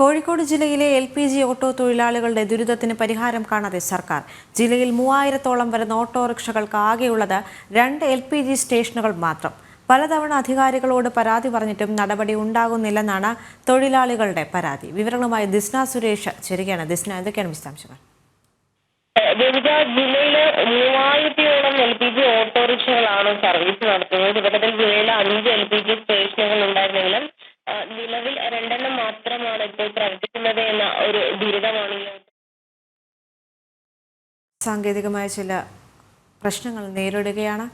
കോഴിക്കോട് ജില്ലയിലെ L P G auto തൊഴിലാളികളുടെ ദുരിതത്തിന് പരിഹാരം കാണാതെ സർക്കാർ. ജില്ലയിൽ മൂവായിരത്തോളം വരുന്ന ഓട്ടോറിക്ഷകൾക്ക് ആകെയുള്ളത് രണ്ട് എൽ പി ജി സ്റ്റേഷനുകൾ മാത്രം. പലതവണ അധികാരികളോട് പരാതി പറഞ്ഞിട്ടും നടപടി ഉണ്ടാകുന്നില്ലെന്നാണ് തൊഴിലാളികളുടെ പരാതി. വിവരങ്ങളുമായി ദിസ്ന സുരേഷ് ചേരുകയാണ്. ദിസ്ന എന്തൊക്കെയാണ് വിശദാംശങ്ങൾ? വിവിധ ജില്ലയിലെ മൂവായിരത്തിയോളം എൽ പി ജി ഓട്ടോറിക്ഷകളാണ് സർവീസ് നടത്തുന്നത്. തുടക്കത്തിൽ ജില്ലയിലെ അഞ്ച് എൽ പി ജി സ്റ്റേഷനുകൾ ഉണ്ടായിരുന്നെങ്കിലും നിലവിൽ രണ്ടെണ്ണം മാത്രമാണ് ഇപ്പോൾ പ്രവർത്തിക്കുന്നത് എന്ന ഒരു ദുരിതമാണ് സാങ്കേതികമായ ചില പ്രശ്നങ്ങൾ നേരിടുകയാണ്.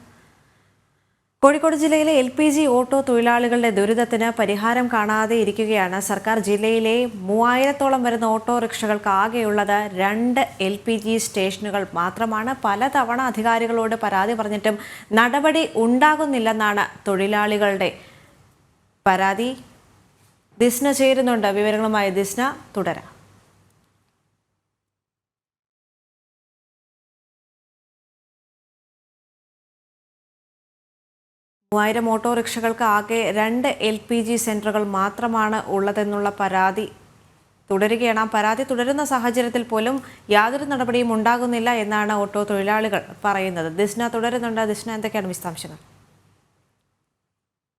കോഴിക്കോട് ജില്ലയിലെ എൽ പി ജി ഓട്ടോ തൊഴിലാളികളുടെ ദുരിതത്തിന് പരിഹാരം കാണാതെ ഇരിക്കുകയാണ്. സർക്കാർ ജില്ലയിലെ മൂവായിരത്തോളം വരുന്ന ഓട്ടോറിക്ഷകൾക്ക് ആകെയുള്ളത് രണ്ട് എൽ പി ജി സ്റ്റേഷനുകൾ മാത്രമാണ്. പലതവണ അധികാരികളോട് പരാതി പറഞ്ഞിട്ടും നടപടി ഉണ്ടാകുന്നില്ലെന്നാണ് തൊഴിലാളികളുടെ പരാതി. ദിസ്ന ചേരുന്നുണ്ട്. വിവരങ്ങളുമായി ദിസ്ന തുടരാം. മൂവായിരം ഓട്ടോറിക്ഷകൾക്ക് ആകെ രണ്ട് എൽ പി ജി സെന്ററുകൾ മാത്രമാണ് ഉള്ളതെന്നുള്ള പരാതി തുടരുകയാണ്. ആ പരാതി തുടരുന്ന സാഹചര്യത്തിൽ പോലും യാതൊരു നടപടിയും ഉണ്ടാകുന്നില്ല എന്നാണ് ഓട്ടോ തൊഴിലാളികൾ പറയുന്നത്. ദിസ്ന തുടരുന്നുണ്ട്. ദിസ്ന എന്തൊക്കെയാണ് വിശദാംശങ്ങൾ?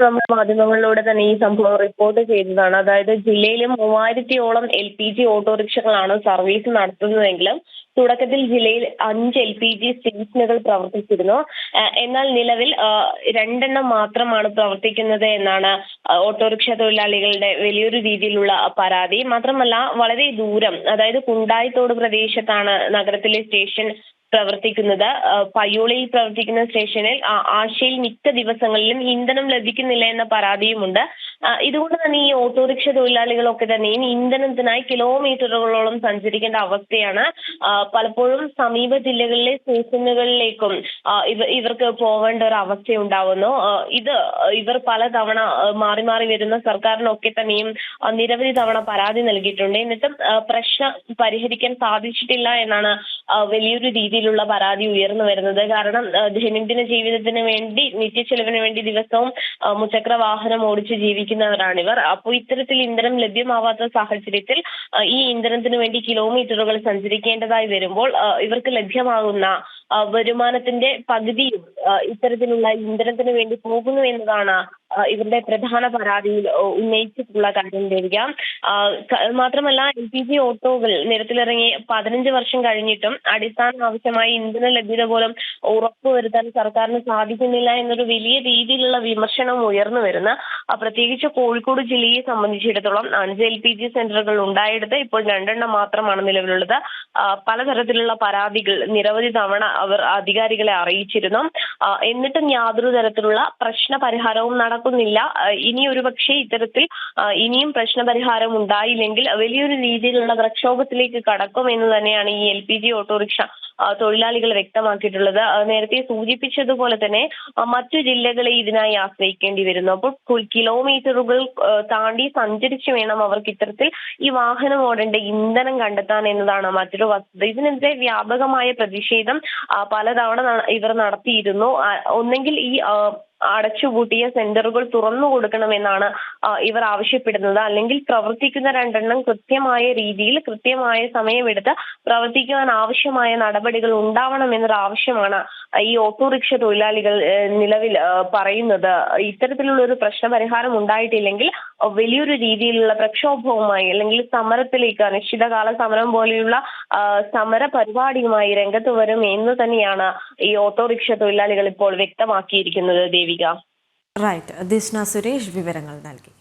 പ്രമുഖ മാധ്യമങ്ങളിലൂടെ തന്നെ ഈ സംഭവം റിപ്പോർട്ട് ചെയ്തതാണ്. അതായത് ജില്ലയിൽ മൂവായിരത്തിയോളം എൽ പി ജി ഓട്ടോറിക്ഷകളാണ് സർവീസ് നടത്തുന്നതെങ്കിലും തുടക്കത്തിൽ ജില്ലയിൽ അഞ്ച് എൽ പി ജി സ്റ്റേഷനുകൾ പ്രവർത്തിച്ചിരുന്നു. എന്നാൽ നിലവിൽ രണ്ടെണ്ണം മാത്രമാണ് പ്രവർത്തിക്കുന്നത് എന്നാണ് ഓട്ടോറിക്ഷ തൊഴിലാളികളുടെ വലിയൊരു രീതിയിലുള്ള പരാതി. മാത്രമല്ല വളരെ ദൂരം അതായത് കുണ്ടായിത്തോട് പ്രദേശത്താണ് നഗരത്തിലെ സ്റ്റേഷൻ പ്രവർത്തിക്കുന്നത്. പയ്യോളിയിൽ പ്രവർത്തിക്കുന്ന സ്റ്റേഷനിൽ ആഴ്ചയിൽ മിക്ക ദിവസങ്ങളിലും ഇന്ധനം ലഭിക്കുന്നില്ല എന്ന പരാതിയുമുണ്ട്. ഇതുകൊണ്ട് തന്നെ ഈ ഓട്ടോറിക്ഷ തൊഴിലാളികളൊക്കെ തന്നെയും ഇന്ധനത്തിനായി കിലോമീറ്ററുകളോളം സഞ്ചരിക്കേണ്ട അവസ്ഥയാണ്. പലപ്പോഴും സമീപ ജില്ലകളിലെ സ്റ്റേഷനുകളിലേക്കും ഇവർക്ക് പോവേണ്ട ഒരു അവസ്ഥ ഉണ്ടാവുന്നു ഇത് ഇവർ പലതവണ മാറി മാറി വരുന്ന സർക്കാരിനൊക്കെ തന്നെയും നിരവധി തവണ പരാതി നൽകിയിട്ടുണ്ട്. എന്നിട്ടും പ്രശ്നം പരിഹരിക്കാൻ സാധിച്ചിട്ടില്ല എന്നാണ് വലിയൊരു രീതിയിലുള്ള പരാതി ഉയർന്നു വരുന്നത്. കാരണം ദൈനംദിന ജീവിതത്തിന് വേണ്ടി നിത്യച്ചെലവിന് വേണ്ടി ദിവസവും മുച്ചക്ര വാഹനം ഓടിച്ച് ജീവിക്കുന്നവരാണിവർ അപ്പോൾ ഇത്തരത്തിൽ ഇന്ധനം ലഭ്യമാവാത്ത സാഹചര്യത്തിൽ ഈ ഇന്ധനത്തിന് വേണ്ടി കിലോമീറ്ററുകൾ സഞ്ചരിക്കേണ്ടതായി വരുമ്പോൾ ഇവർക്ക് ലഭ്യമാകുന്ന വരുമാനത്തിന്റെ പകുതിയും ഇത്തരത്തിലുള്ള ഇന്ധനത്തിന് വേണ്ടി പോകുന്നു എന്നതാണ് ഇവരുടെ പ്രധാന പരാതിയിൽ ഉന്നയിച്ചിട്ടുള്ള കാര്യം ദേവിക മാത്രമല്ല എൽ പി ജി ഓട്ടോകൾ നിരത്തിലിറങ്ങി പതിനഞ്ച് വർഷം കഴിഞ്ഞിട്ടും അടിസ്ഥാന ആവശ്യമായ ഇന്ധന ലഭ്യത പോലും ഉറപ്പുവരുത്താൻ സർക്കാരിന് സാധിക്കുന്നില്ല എന്നൊരു വലിയ രീതിയിലുള്ള വിമർശനം ഉയർന്നു വരുന്ന പ്രത്യേകിച്ച് കോഴിക്കോട് ജില്ലയെ സംബന്ധിച്ചിടത്തോളം അഞ്ച് എൽ പി ജി സെന്ററുകൾ ഉണ്ടായിടത്ത് ഇപ്പോൾ രണ്ടെണ്ണം മാത്രമാണ് നിലവിലുള്ളത്. പലതരത്തിലുള്ള പരാതികൾ നിരവധി തവണ അവർ അധികാരികളെ അറിയിച്ചിരുന്നു. എന്നിട്ടും യാതൊരു തരത്തിലുള്ള പ്രശ്ന പരിഹാരവും നടക്കുന്നില്ല ഇനി ഒരുപക്ഷെ ഇത്തരത്തിൽ ഇനിയും പ്രശ്ന പരിഹാരം ഉണ്ടായില്ലെങ്കിൽ വലിയൊരു രീതിയിലുള്ള പ്രക്ഷോഭത്തിലേക്ക് കടക്കും എന്ന് തന്നെയാണ് ഈ എൽ പി ജി ഓട്ടോറിക്ഷ തൊഴിലാളികൾ വ്യക്തമാക്കിയിട്ടുള്ളത്. നേരത്തെ സൂചിപ്പിച്ചതുപോലെ തന്നെ മറ്റു ജില്ലകളെ ഇതിനായി ആശ്രയിക്കേണ്ടി വരുന്നു. അപ്പോൾ കിലോമീറ്ററുകൾ താണ്ടി സഞ്ചരിച്ചു വേണം അവർക്ക് ഇത്തരത്തിൽ ഈ വാഹനം ഓടേണ്ട ഇന്ധനം കണ്ടെത്താൻ എന്നതാണ് മറ്റൊരു വസ്തുത. ഇതിനെതിരെ വ്യാപകമായ പ്രതിഷേധം പലതവണ ഇവർ നടത്തിയിരുന്നു. ആ, ഒന്നെങ്കിൽ ഈ അടച്ചുപൂട്ടിയ സെന്ററുകൾ തുറന്നു കൊടുക്കണമെന്നാണ് ഇവർ ആവശ്യപ്പെടുന്നത്. അല്ലെങ്കിൽ പ്രവർത്തിക്കുന്ന രണ്ടെണ്ണം കൃത്യമായ രീതിയിൽ കൃത്യമായ സമയമെടുത്ത് പ്രവർത്തിക്കുവാൻ ആവശ്യമായ നടപടികൾ ഉണ്ടാവണമെന്നൊരു ആവശ്യമാണ് ഈ ഓട്ടോറിക്ഷ തൊഴിലാളികൾ നിലവിൽ പറയുന്നത്. ഇത്തരത്തിലുള്ള ഒരു പ്രശ്നപരിഹാരം ഉണ്ടായിട്ടില്ലെങ്കിൽ വലിയൊരു രീതിയിലുള്ള പ്രക്ഷോഭവുമായി അല്ലെങ്കിൽ സമരത്തിലേക്ക് അനിശ്ചിതകാല സമരം പോലെയുള്ള സമര പരിപാടിയുമായി രംഗത്ത് വരും എന്ന് തന്നെയാണ് ഈ ഓട്ടോറിക്ഷ തൊഴിലാളികൾ ഇപ്പോൾ വ്യക്തമാക്കിയിരിക്കുന്നത് വരിക റൈറ്റ് ദിഷ്ണ സുരേഷ് വിവരങ്ങൾ നൽകി.